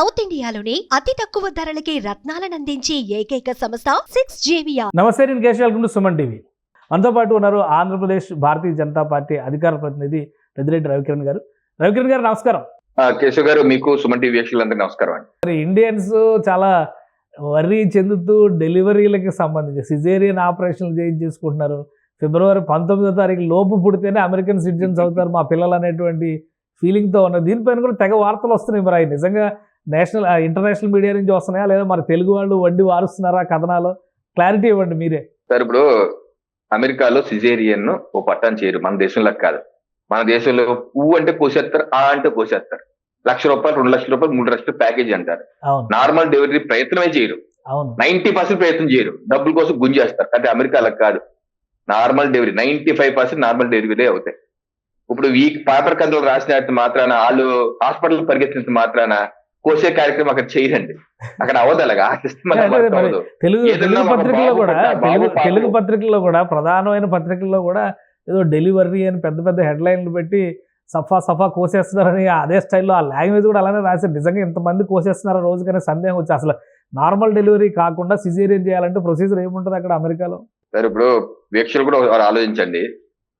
South ఇండియాలోని అతి తక్కువ ధరలకి రత్నాలను అందించే ఏకైక సంస్థ సిక్స్ జేవియా నమస్తే నేను Keshav welcome to Suman TV. మనతో పాటు ఉన్నారు ఆంధ్రప్రదేశ్ భారతీయ జనతా పార్టీ అధికార ప్రతినిధి పెద్దిరెడ్డి రవికిరణ్ గారు. రవికిరణ్ గారు నమస్కారం. ఆ, కేశవ్ గారు మీకు సుమన్ టీవీ వీక్షకులందరికీ నమస్కారం అండి. మరి ఇండియన్స్ చాలా వర్రీ చెందుతూ డెలివరీలకి సంబంధించి సిజేరియన్ ఆపరేషన్లు చేయించేసుకుంటున్నారు. ఫిబ్రవరి పంతొమ్మిదో తారీఖు లోపు పుడితేనే అమెరికన్ సిటిజన్స్ అవుతారు మా పిల్లలు అనేటువంటి ఫీలింగ్తో ఉన్నారు. దీనిపైన కూడా తెగ వార్తలు వస్తున్నాయి మరి. నిజంగా నేషనల్ ఇంటర్నేషనల్ మీడియా నుంచి వస్తున్నాయా? లేదా మరి తెలుగు వాళ్ళు వండి వారుస్తున్నారా కథనాలు? క్లారిటీ ఇవ్వండి మీరే. సార్ ఇప్పుడు అమెరికాలో సిజేరియన్ ఓ పట్టాన్ని చేయరు. మన దేశంలో కాదు. మన దేశంలో పువ్వు అంటే కోసేస్తారు ఆ అంటే కోసేస్తారు. లక్ష రూపాయలు రెండు లక్షల రూపాయలు మూడు లక్షల ప్యాకేజీ అంటారు. నార్మల్ డెలివరీ ప్రయత్నమే చేయరు. నైన్టీ పర్సెంట్ ప్రయత్నం చేయరు. డబ్బుల కోసం గుంజేస్తారు. అంటే అమెరికాలో కాదు. Normal delivery ninety five percent normal delivery అవుతాయి. ఇప్పుడు ఈ పేపర్ కథలు రాసినట్టు మాత్రాన వాళ్ళు హాస్పిటల్ పరిగెత్తినంత మాత్రాన కోసే కార్యక్రమం అక్కడ చేయరండి. అక్కడ అలాగా మరి. తెలుగు తెలుగు పత్రికల్లో కూడా తెలుగు. తెలుగు పత్రికల్లో కూడా ప్రధానమైన పత్రికల్లో కూడా ఏదో డెలివరీ అని పెద్ద పెద్ద హెడ్లైన్లు పెట్టి సఫా సఫా కోసేస్తున్నారని అదే స్టైల్లో ఆ లాంగ్వేజ్ కూడా అలానే రాశారు. నిజంగా ఇంతమంది కోసేస్తున్నారు రోజుకనే సందేహం వచ్చి అసలు నార్మల్ డెలివరీ కాకుండా సిజేరియన్ చేయాలంటే ప్రొసీజర్ ఏముంటుంది అక్కడ అమెరికాలో? సార్ ఇప్పుడు వీక్షలు కూడా ఆలోచించండి.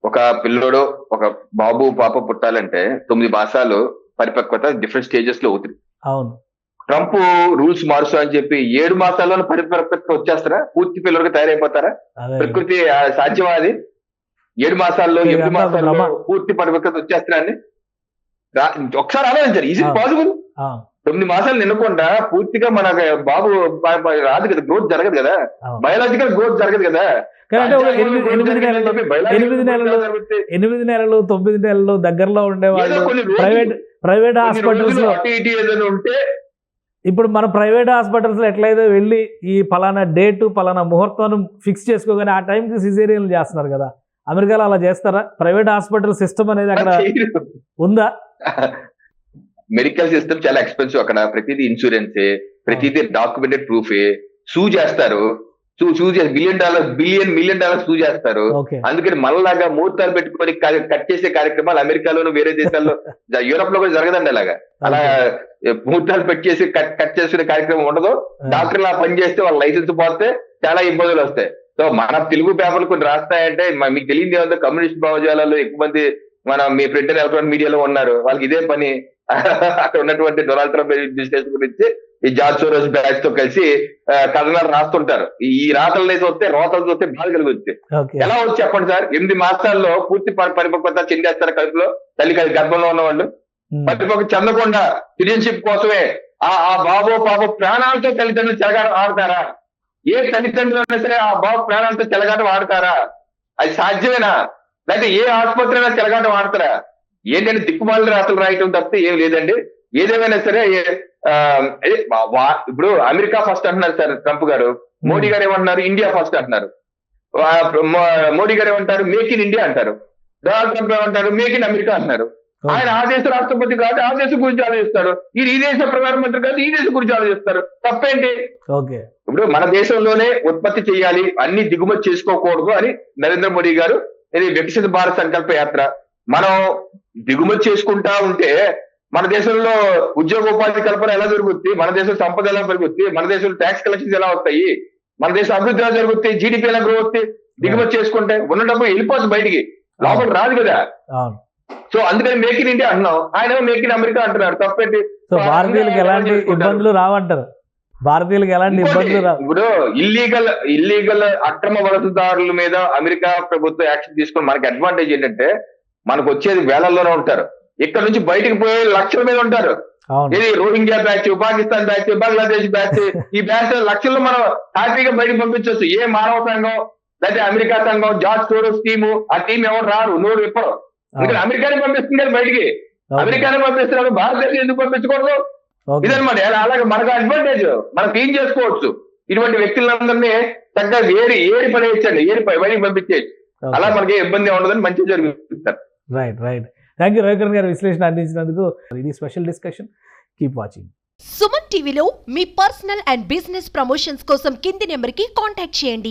ఒక పిల్లోడు ఒక బాబు పాప పుట్టాలంటే తొమ్మిది మాసాలు పరిపక్వత డిఫరెంట్ స్టేజెస్లో అవుతుంది అవును. ట్రంప్ రూల్స్ మారుస్తా అని చెప్పి ఏడు మాసాల్లోనే పరిపక్వత వచ్చేస్తారా? పూర్తి పిల్లలుగా తయారైపోతారా? ప్రకృతి సాధ్యమా అది? ఏడు మాసాల్లో ఎనిమిది మాసాల్లో. పూర్తి పరిపక్వత వచ్చేస్తారా అండి? ఒకసారి ఆలోచించారు. ఈజీ. పాసిబుల్ తొమ్మిది మాసాలు నిన్నకుండా పూర్తిగా మన బాబు రాదు కదా గ్రోత్ జరగదు కదా. బయాలజికల్ గ్రోత్ జరగదు కదా. ఎనిమిది నెలలు ఎనిమిది నెలలు తొమ్మిది నెలలు దగ్గరలో ఉండేవాళ్ళు ప్రైవేట్ ప్రైవేట్ హాస్పిటల్స్లో ఉంటే ఇప్పుడు మన ప్రైవేట్ హాస్పిటల్స్ ఎట్లయితే వెళ్ళి ఈ పలానా డేటు పలానా ముహూర్తం ఫిక్స్ చేసుకోగానే ఆ టైంకి సిజేరియన్ చేస్తున్నారు కదా. అమెరికాలో అలా చేస్తారా? ప్రైవేట్ హాస్పిటల్ సిస్టమ్ అనేది అక్కడ ఉందా? మెడికల్ సిస్టమ్ చాలా ఎక్స్పెన్సివ్ అక్కడ. ప్రతిదీ ఇన్సూరెన్స్ ప్రతిదీ డాక్యుమెంటెడ్ ప్రూఫే సూ చేస్తారు. సూ చేసి billion dollar billion million dollar sue చేస్తారు. అందుకని మనలాగా ముహూర్తాలు పెట్టుకొని కట్ చేసే కార్యక్రమాలు అమెరికాలోను వేరే దేశాల్లో యూరోప్లో కూడా జరగదండి అలాగా. అలా ముహూర్తాలు పెట్టి చేసి కట్ కట్ చేసుకునే కార్యక్రమం ఉండదు. డాక్టర్ లా పని చేస్తే వాళ్ళ లైసెన్స్ పోతే చాలా ఇబ్బందులు వస్తాయి. సో మన తెలుగు పేపర్లు కొన్ని రాస్తాయంటే మీకు తెలియదు ఏముందో? కమ్యూనిస్ట్ భావజాలాలు ఎక్కువ మంది మన మీ ప్రింట్ ఎలక్ట్రానిక్ మీడియాలో ఉన్నారు. వాళ్ళకి ఇదే పని. అక్కడ ఉన్నటువంటి డొనాల్డ్ ట్రంప్ బిజినెస్ గురించి ఈ జార్జ్ సోరోస్ బ్యాచ్తో కలిసి కథనాలు రాస్తుంటారు. ఈ- రాతలు వస్తే రోతలు చూస్తే బాధ కలుగుతుంది ఓకే. ఎలా వచ్చి చెప్పండి సార్? ఎనిమిది మాసాల్లో పూర్తి పరి- పరిపక్వత చెందేస్తారు కడుపులో? తల్లి గర్భంలో ఉన్న వాళ్ళు ఉమ్. పరిపక్వత చెందకుండా సిటిజన్షిప్ కోసమే ఆ ఆ బాబో పాప ప్రాణాలతో తల్లిదండ్రులు చెలగాటం ఆడతారా ఏ తల్లిదండ్రులు అయినా సరే ఆ బాబు ప్రాణాలతో చెలగాటం ఆడతారా అది సాధ్యమేనా? లేకపోతే ఏ ఆసుపత్రి అయినా చెలగాటం ఆడతారా ఏంటంటే దిక్కుమాలిన రాతలు రాయటం తప్పితే ఏం లేదండి. ఏదేమైనా సరే ఇప్పుడు అమెరికా ఫస్ట్ అంటున్నారు సార్ ట్రంప్ గారు. మోడీ గారు ఏమంటున్నారు? ఇండియా ఫస్ట్ అంటున్నారు. మోడీ గారు ఏమంటారు? మేక్ ఇన్ ఇండియా అంటారు. డొనాల్డ్ ట్రంప్ ఏమంటారు? మేక్ ఇన్ అమెరికా అంటున్నారు. ఆయన ఆ దేశ రాష్ట్రపతి కాదు ఆ దేశం గురించి ఆలోచిస్తారు. ఈ ఈ దేశ ప్రధానమంత్రి కాదు ఈ దేశం గురించి ఆలోచిస్తారు. తప్పేంటి? ఇప్పుడు మన దేశంలోనే ఉత్పత్తి చేయాలి అన్ని దిగుమతి చేసుకోకూడదు అని నరేంద్ర మోడీ గారు ఇది వికసిత భారత్ సంకల్ప యాత్ర. మనం దిగుమతి చేసుకుంటా ఉంటే మన దేశంలో ఉద్యోగ ఉపాధి కల్పన ఎలా జరుగుతుంది మన దేశం సంపద ఎలా పెరుగుతుంది మన దేశంలో ట్యాక్స్ కలెక్షన్స్ ఎలా వస్తాయి? మన దేశం అభివృద్ధి ఎలా జరుగుతాయి జీడిపి ఎలా గ్రో అవుతుంది దిగుమతి చేసుకుంటే ఉన్న డబ్బు వెళ్ళిపోతుంది బయటికి. లోపల రాదు కదా. సో అందుకని మేక్ ఇన్ ఇండియా అంటున్నాం ఆయన మేక్ ఇన్ అమెరికా అంటున్నారు తప్పేంటి? సో భారతీయులకు ఎలాంటి ఇబ్బందులు రావంటారు. భారతీయులకు ఎలాంటి ఇబ్బందులు రావు ఇప్పుడు ఇల్లీగల్ ఇల్లీగల్ అక్రమ వలసదారుల మీద అమెరికా ప్రభుత్వం యాక్షన్ తీసుకుని మనకి అడ్వాంటేజ్ ఏంటంటే మనకు వచ్చేది వేలల్లోనే ఉంటారు. ఇక్కడ నుంచి బయటకు పోయే లక్షల మీద ఉంటారు. ఇది Rohingya batch Pakistan batch Bangladesh batch ఈ బ్యాచ్ లక్షల్లో మనం హ్యాపీగా బయటకు పంపించవచ్చు ఏ మానవ సంఘం లేకపోతే అమెరికా సంఘం జార్జ్ సోరోస్ టీము ఆ టీం ఎవరు రారు? నోరు విప్పరు. ఎందుకంటే అమెరికానే పంపిస్తుంది కదా బయటికి అమెరికానే పంపిస్తున్నారు భారతదేశం ఎందుకు పంపించకూడదు? ఇదనమాట అలా- అలాగే మనకు అడ్వాంటేజ్ మనం క్లీన్ చేసుకోవచ్చు. ఇటువంటి వ్యక్తులందరినీ చక్కగా ఏరి ఏరి పడేయచ్చండి. ఏరి పై- బయటికి పంపించేయచ్చు. అలా మనకి ఏ ఇబ్బంది ఉండదని మంచిగా జరుగుతుంది. Right right thank you Ravikiran గారు విశ్లేషణ అందించినందుకు ఇది special discussion keep watching Suman టీవీలో మీ పర్సనల్ అండ్ బిజినెస్ ప్రమోషన్స్ కోసం కింది నెంబర్కి కాంటాక్ట్ చేయండి.